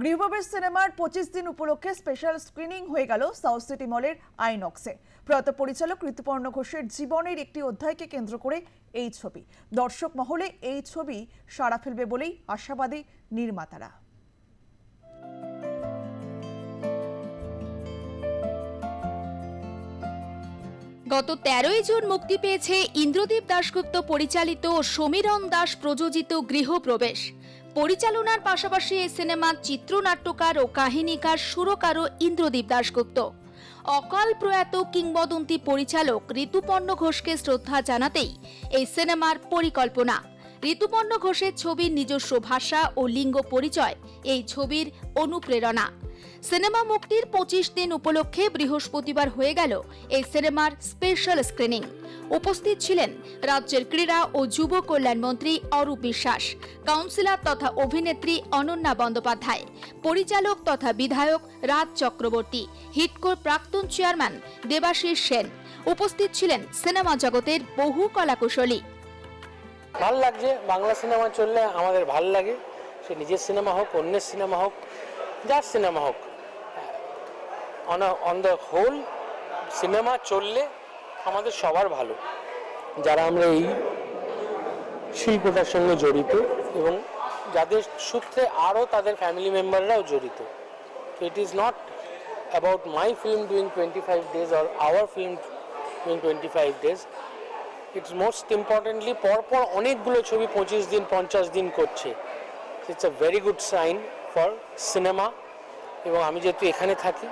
গৃহপ্রবেশ সিনেমার পঁচিশ দিন উপলক্ষে স্পেশাল স্ক্রিনিং হয়ে গেল সাউথ সিটি মলের আইনক্সে প্রয়াত পরিচালক ঋতুপর্ণ ঘোষের জীবনের একটি অধ্যায়কে কেন্দ্র করে এই ছবি। দর্শক মহলে এই ছবি সাড়া ফেলবে বলেই আশাবাদী নির্মাতারা। গত তেরোই জুন মুক্তি পেয়েছে ইন্দ্রদীপ দাশগুপ্ত পরিচালিত সমীরণ দাস প্রযোজিত গৃহপ্রবেশ। পরিচালনার পাশাপাশি এই সিনেমার চিত্রনাট্যকার ও কাহিনীকার সুরকারও ইন্দ্রদীপ দাশগুপ্ত। অকাল প্রয়াত কিংবদন্তি পরিচালক ঋতুপর্ণ ঘোষকে শ্রদ্ধা জানাতেই এই সিনেমার পরিকল্পনা। ঋতুপর্ণ ঘোষের ছবির নিজস্ব ভাষা ও লিঙ্গ পরিচয় এই ছবির অনুপ্রেরণা। সিনেমা মুক্তির পঁচিশ দিন উপলক্ষে বৃহস্পতিবার হয়ে গেল এই সিনেমার স্পেশাল স্ক্রিনিং। উপস্থিত ছিলেন রাজ্যের ক্রীড়া ও যুব কল্যাণ মন্ত্রী অরূপ বিশ্বাস, কাউন্সিলর তথা অভিনেত্রী অনন্যা বন্দ্যোপাধ্যায়, পরিচালক তথা বিধায়ক রাজ চক্রবর্তী, হিটকোর প্রাক্তন চেয়ারম্যান দেবাশিস সেন। উপস্থিত ছিলেন সিনেমা জগতের বহু কলাকুশলী। ভালো লাগছে, বাংলা সিনেমা চললে আমাদের ভালো লাগে। সে নিজের সিনেমা হোক, অন্যের সিনেমা হোক, যার সিনেমা হোক। On on the whole cinema চললে আমাদের সবার ভালো। যারা আমরা এই শিল্পটার সঙ্গে জড়িত এবং যাদের সূত্রে আরও তাদের ফ্যামিলি মেম্বাররাও জড়িত। It is not about my film doing twenty five days or our film doing twenty five days it's most importantly পরপর অনেকগুলো ছবি পঁচিশ দিন, পঞ্চাশ দিন করছে। It's a very good sign for cinema এবং আমি যেহেতু এখানে থাকি,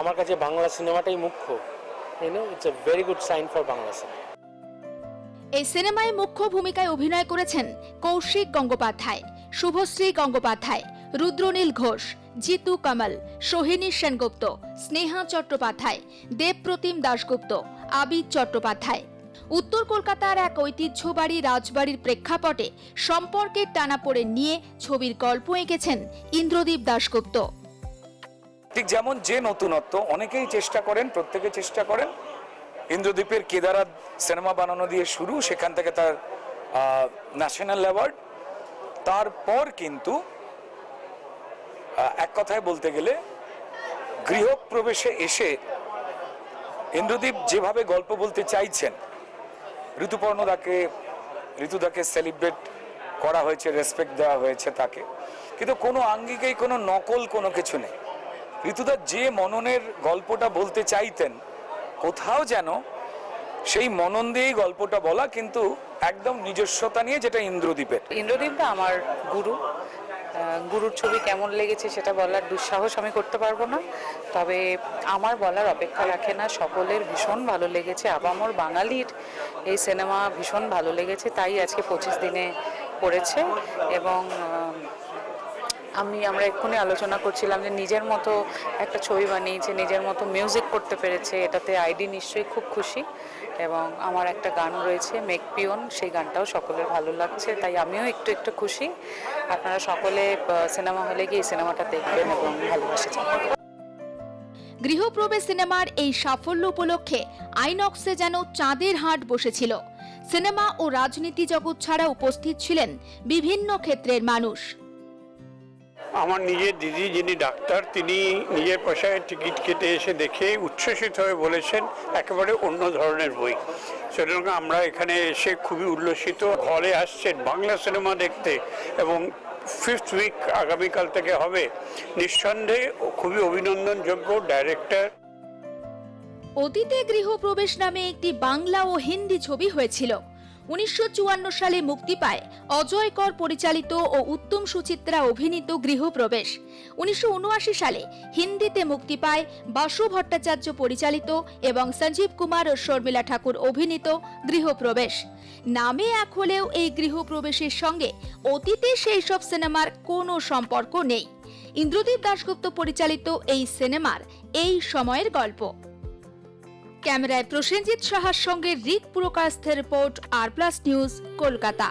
আমার কাছে বাংলা সিনেমাটাই মুখ্য। এই সিনেমায় মুখ্য ভূমিকায় অভিনয় করেছেন কৌশিক গঙ্গোপাধ্যায়, শুভশ্রী গঙ্গোপাধ্যায়, রুদ্রনীল ঘোষ, জিতু কমল, সোহিনী সেনগুপ্ত, স্নেহা চট্টোপাধ্যায়, দেবপ্রতিম দাশগুপ্ত, আবিদ চট্টোপাধ্যায়। উত্তর কলকাতার এক ঐতিহ্যবাড়ি রাজবাড়ির প্রেক্ষাপটে সম্পর্কের টানাপোড়ে নিয়ে ছবির গল্প এঁকেছেন ইন্দ্রদীপ দাশগুপ্ত। ঠিক যেমন যে নতুনত্ব, অনেকেই চেষ্টা করেন, প্রত্যেকে চেষ্টা করেন। ইন্দ্রদ্বীপের কেদারাত সিনেমা বানানো দিয়ে শুরু, সেখান থেকে তার ন্যাশনাল অ্যাওয়ার্ড। তারপর কিন্তু এক কথায় বলতে গেলে, গৃহপ্রবেশে এসে ইন্দ্রদীপ যেভাবে গল্প বলতে চাইছেন ঋতুপর্ণদাকে ঋতুদাকে সেলিব্রেট করা হয়েছে রেসপেক্ট দেওয়া হয়েছে তাকে। কিন্তু কোনো আঙ্গিকেই কোনো নকল কোনো কিছু নেই। ঋতুদা, যে মননের গল্পটা বলতে চাইতেন, কোথাও যেন সেই মনন দিয়েই গল্পটা বলা কিন্তু একদম নিজস্বতা নিয়ে যেটা ইন্দ্রদ্বীপের। ইন্দ্রদীপ দা আমার গুরু। গুরুর ছবি কেমন লেগেছে সেটা বলার দুঃসাহস আমি করতে পারব না। তবে আমার বলার অপেক্ষা রাখে না, সকলের ভীষণ ভালো লেগেছে। আবামর বাঙালির এই সিনেমা ভীষণ ভালো লেগেছে, তাই আজকে পঁচিশ দিনে পড়েছে এবং আমি, আমরা এক্ষুনি আলোচনা করছিলাম যে নিজের মতো একটা ছবি বানিয়েছে, নিজের মতো মিউজিক করতে পেরেছে, এটাতে আইডি নিশ্চয়ই খুব খুশি। এবং আমার একটা গান রয়েছে মেক পিওন সেই গানটাও সকলের ভালো লাগছে, তাই আমিও একটু একটু খুশি। আপনারা সকলে সিনেমা হলে গিয়ে সিনেমাটা দেখবেন এবং ভালোবাসা গৃহপ্রবেশ সিনেমার এই সাফল্য উপলক্ষে আইনক্সে যেন চাঁদের হাট বসেছিল। সিনেমা ও রাজনীতি জগৎ ছাড়া উপস্থিত ছিলেন বিভিন্ন ক্ষেত্রের মানুষ। আমার নিজের দিদি যিনি ডাক্তার, তিনি নিজের পয়সায় টিকিট কেটে এসে দেখে উচ্ছ্বসিত হয়ে বলেছেন, একেবারে অন্য ধরনের বই। সুতরাং আমরা এখানে এসে খুবই উল্লসিত হলে আসছেন বাংলা সিনেমা দেখতে এবং ফিফথ উইক আগামীকাল থেকে হবে। নিঃসন্দেহে খুবই অভিনন্দনযোগ্য ডাইরেক্টর অতীতে গৃহপ্রবেশ নামে একটি বাংলা ও হিন্দি ছবি হয়েছিল। উনিশশো চুয়ান্ন সালে মুক্তি পায় অজয় কর পরিচালিত ও উত্তম সুচিত্রা অভিনীত গৃহপ্রবেশ। উনিশশো উনআশি সালে হিন্দিতে মুক্তি পায় বাসু ভট্টাচার্য পরিচালিত এবং সঞ্জীব কুমার ও শর্মিলা ঠাকুর অভিনীত গৃহপ্রবেশ। নামে এক হলেও এই গৃহপ্রবেশের সঙ্গে অতীতে সেই সব সিনেমার কোনো সম্পর্ক নেই। ইন্দ্রদীপ দাশগুপ্ত পরিচালিত এই সিনেমার এই সময়ের গল্প। ক্যামেরায় প্রসেনজিৎ সাহার সঙ্গে Rik পুরকাস্থের report R plus news Kolkata.